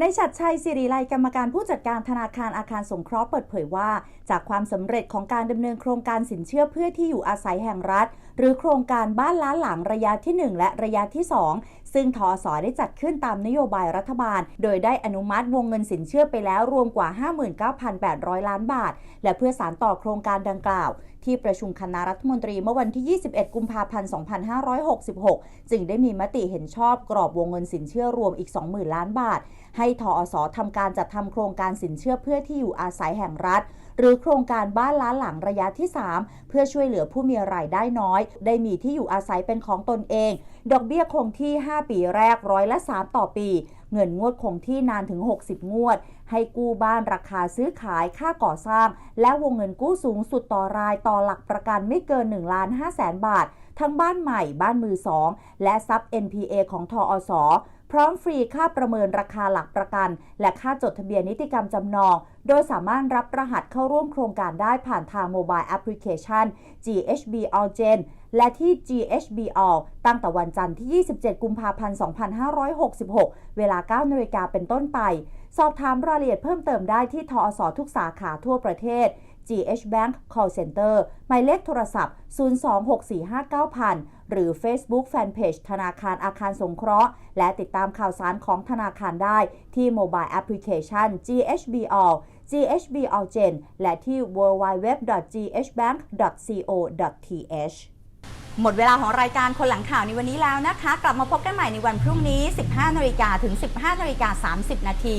ในชัดชัยสิริไลกรรมการผู้จัดการธนาคารอาคารสงเคราะห์เปิดเผยว่า จากความสำเร็จของการดำเนินโครงการสินเชื่อเพื่อที่อยู่อาศัยแห่งรัฐ หรือโครงการบ้านล้านหลังระยะที่ 1 และระยะที่ 2 ซึ่งทอสอได้จัดขึ้นตามนโยบายรัฐบาล โดยได้อนุมัติวงเงินสินเชื่อไปแล้วรวมกว่า 59,800 ล้านบาท และเพื่อสานต่อโครงการดังกล่าวที่ประชุมคณะรัฐมนตรีเมื่อวันที่ 21 กุมภาพันธ์ 2566 จึงได้มีมติเห็นชอบกรอบวงเงินสินเชื่อรวมอีก 20,000 ล้านบาท ให้ทอสอทำการจัดทำโครงการสินเชื่อเพื่อที่อยู่อาศัยแห่งรัฐ หรือโครงการบ้านล้านหลังระยะที่ 3 เพื่อช่วยเหลือผู้มีรายได้น้อย ได้มีที่อยู่อาศัยเป็นของตนเอง ดอกเบี้ยคงที่5 ปีแรกร้อยละ 3 ต่อปี เงินงวดคงที่นานถึง 60 งวด ให้กู้บ้านราคาซื้อขายค่าก่อสร้าง และวงเงินกู้สูงสุดต่อรายต่อหลักประกันไม่เกิน1ล้าน5แสนบาท ทั้งบ้านใหม่บ้านมือสองและซับ NPA ของทออสพร้อมฟรีค่าประเมินราคาหลักประกัน และค่าจดทะเบียนนิติกรรมจำนอง โดยสามารถรับรหัสเข้าร่วมโครงการได้ผ่านทางโมบายแอปพลิเคชัน GHB All Gen และที่ GHB All ตั้งแต่วันจันทร์ที่ 27 กุมภาพันธ์ 2566 เวลา 9นาฬิกาเป็นต้นไป สอบถามรายละเอียดเพิ่มเติมได้ที่ทอสทุกสาขาทั่วประเทศ GH Bank Call Center หมายเลขโทรศัพท์ 026459000 หรือ Facebook Fanpage ธนาคารอาคารสงเคราะห์ และติดตามข่าวสารของธนาคารได้ที่ Mobile Application GHB All GHB All Gen และที่ www.ghbank.co.th หมดเวลาของรายการคนหลังข่าวในวันนี้แล้วนะคะ กลับมาพบกันใหม่ในวันพรุ่งนี้ 15นาฬิกาถึง 15นาฬิกา30 นาที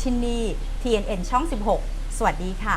ที่นี่ TNN ช่อง 16 สวัสดีค่ะ